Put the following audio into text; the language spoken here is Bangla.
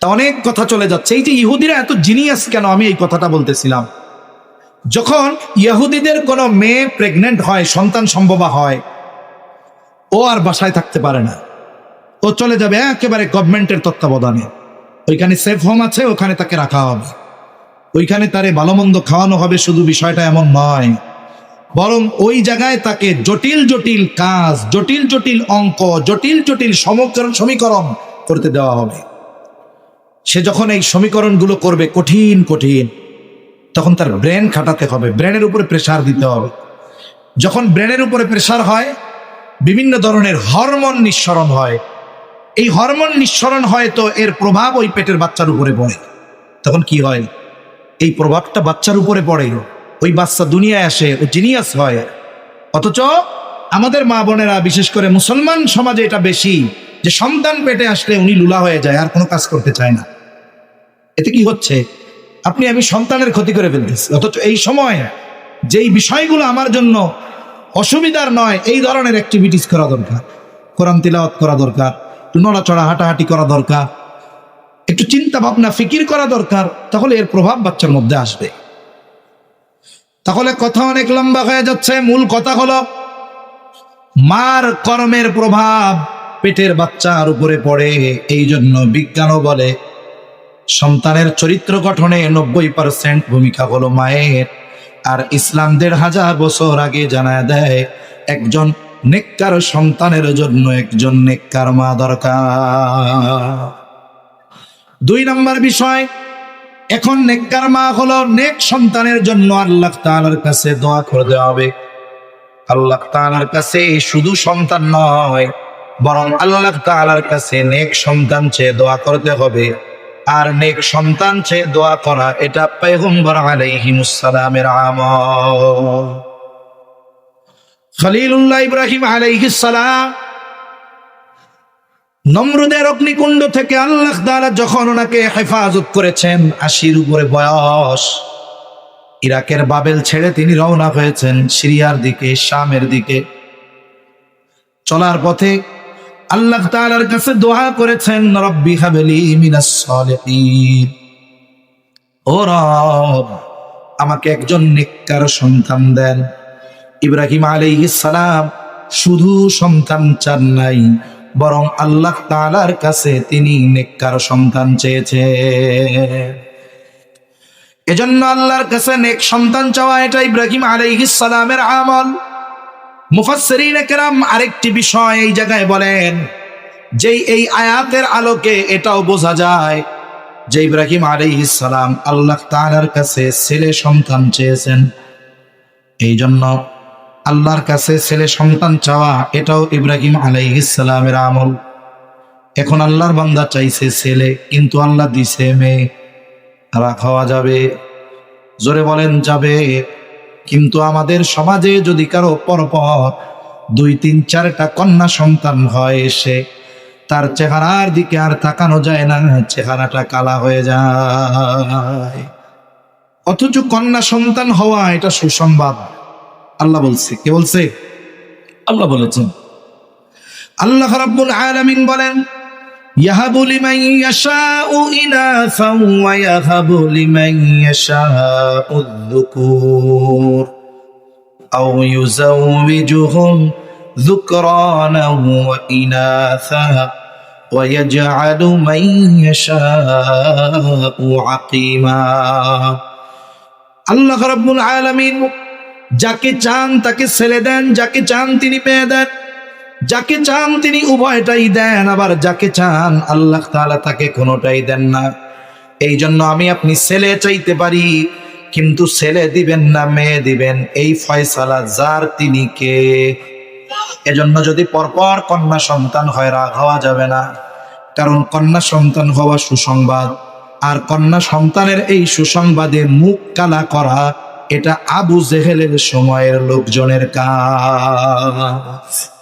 তা অনেক কথা চলে যাচ্ছে। এই যে ইহুদিরা এত জিনিয়াস কেন? আমি এই কথাটা বলতেছিলাম। যখন ইহুদিদের কোনো মেয়ে প্রেগনেন্ট হয়, সন্তান সম্ভবা হয়, ও আর বাসায় থাকতে পারে না। ও চলে যাবে একেবারে গভর্নমেন্টের তত্ত্বাবধানে। ওইখানে সেফ হোম আছে, ওখানে তাকে রাখা হবে। ওইখানে তারে ভালো মন্দ খাওয়ানো হবে, শুধু বিষয়টা এমন নয়। বরং ওই জায়গায় তাকে জটিল জটিল কাজ, জটিল জটিল অঙ্ক, জটিল জটিল সমীকরণ করতে দেওয়া হবে। সে যখন এই সমীকরণগুলো করবে কঠিন কঠিন, তখন তার ব্রেন খাটাতে হবে। ব্রেনের উপরে প্রেসার দিতে হবে। যখন ব্রেনের উপরে প্রেসার হয়, বিভিন্ন ধরনের হরমোন নিঃসরণ হয়। এই হরমোন নিঃসরণ হয় তো এর প্রভাব ওই পেটের বাচ্চার উপরে পড়ে। তখন কি হয়? এই প্রভাবটা বাচ্চার উপরে পড়ে। ওই বাচ্চা দুনিয়ায় আসে, ও জিনিয়াস হয়। অথচ আমাদের মা বোনেরা, বিশেষ করে মুসলমান সমাজে এটা বেশি, যে সন্তান পেটে আসলে উনি লুলা হয়ে যায়, আর কোনো কাজ করতে চায় না। এতে কি হচ্ছে? আপনি, আমি সন্তানের ক্ষতি করে ফেলতেছি। অথচ এই সময় যেই বিষয়গুলো আমার জন্য অসুবিধার নয়, এই ধরনের অ্যাক্টিভিটিস করা দরকার। কোরআন তিলাওয়াত করা দরকার, একটু নড়াচড়া, হাঁটাহাঁটি করা দরকার, একটু চিন্তা ভাবনা ফিকির করা দরকার, তাহলে এর প্রভাব বাচ্চার মধ্যে আসবে। তাহলে কথা অনেক লম্বা হয়ে যাচ্ছে। মূল কথা হলো, মার কর্মের প্রভাব পেটের বাচ্চার উপরে পড়ে এই জন্য বিজ্ঞানও বলে সন্তানের চরিত্র গঠনে নব্বই পার্সেন্ট ভূমিকা হলো মায়ের। আর ইসলাম দেড় হাজার বছর আগে জানা দেয়, একজন নেককার সন্তানের জন্য একজন নেককার মা দরকার। দুই নম্বর বিষয়, এখন নেককার মা হলো নেক সন্তানের জন্য আল্লাহ তাআলার কাছে দোয়া করতে হবে। আল্লাহ তাআলার কাছে শুধু সন্তান নয়, বরং আল্লাহ তাআলার কাছে নেক সন্তান চেয়ে দোয়া করতে হবে। আর নেক সন্তান চেয়ে দোয়া করা, এটা পয়গম্বর আলাইহিমুস সালামের আমল। খলিলুল্লাহ ইব্রাহিম আলাইহিস সালাম নমরুদের অগ্নিকুণ্ড থেকে আল্লাহ দ্বারা যখন ওনাকে হেফাজত করেছেন, আশির উপরে বয়স, ইরাকের বাবেল ছেড়ে তিনি রওনা হয়েছেন সিরিয়ার দিকে, শামের দিকে। চলার পথে আল্লাহ তাআলার কাছে দোয়া করেছেন, রব্বি হাবলি মিনাস ও রব, আমাকে একজন নেককার সন্তান দেন। ইব্রাহিম আলাইহিস সালাম শুধু সন্তান চান নাই, বরং আল্লাহ তাআলার কাছে তিনি নেককার সন্তান চেয়েছে এজন্য আল্লাহর কাছে নেক সন্তান চাওয়া এটা ইব্রাহিম আলাইহিস সালামের আমল। মুফাসসিরিন কেরাম আরেকটি বিষয় এই জায়গায় বলেন, যেই এই আয়াতের আলোকে এটাও বোঝা যায় যে ইব্রাহিম সালাম আল্লাহ তাআলার কাছে ছেলে সন্তান চেয়েছেন। এই জন্য আল্লাহর কাছে ছেলে সন্তান চাওয়া এটাও ইব্রাহিম সালামের আমল। এখন আল্লাহর বান্দা চাইছে ছেলে, কিন্তু আল্লাহ দিছে মেয়ে। রাখাওয়া যাবে, জোরে বলেন যাবে। কিন্তু আমাদের সমাজে যদি কারও পরপর দুই তিন চারটা কন্যা সন্তান হয় এসে তার চেহারার দিকে আর তাকানো যায় না চেহারাটা কালা হয়ে যায়। অথচ কন্যা সন্তান হওয়া এটা সুসংবাদ। আল্লাহ বলছে কে বলছে? আল্লাহ বলেছেন। আল্লাহ রাব্বুল আলামিন বলেন ইয়াহাবু লিমান ইয়াশাউ ইনাসা ওয়া ইয়াহাবু লিমান ইয়াশাউ যুকুর আও ইউযাওবিজুহুম যুকরানা ওয়া ইনাসা ويجعل من يشاء عقيما আল্লাহ রাব্বুল আলামিন যাকে চান তাকে ছেলে দেন যাকে চান তিনি মেয়ে দেন যাকে চান তিনি উভয়টাই দেন, আবার যাকে চান আল্লাহ তাআলা তাকে কোনোটাই দেন না। এই জন্য আমি আপনি ছেলে চাইতে পারি, কিন্তু ছেলে দিবেন না, মেয়ে দিবেন। এই ফয়সালা যার, তিনি কে? এজন্য যদি পরপর কন্যা সন্তান হয়, রাগ হওয়া যাবে না। কারণ কন্যা সন্তান হওয়া সুসংবাদ, আর কন্যা সন্তানের এই সুসংবাদে মুখ কালা করা, এটা আবু জেহেলের সময়ের লোকজনের কাজ।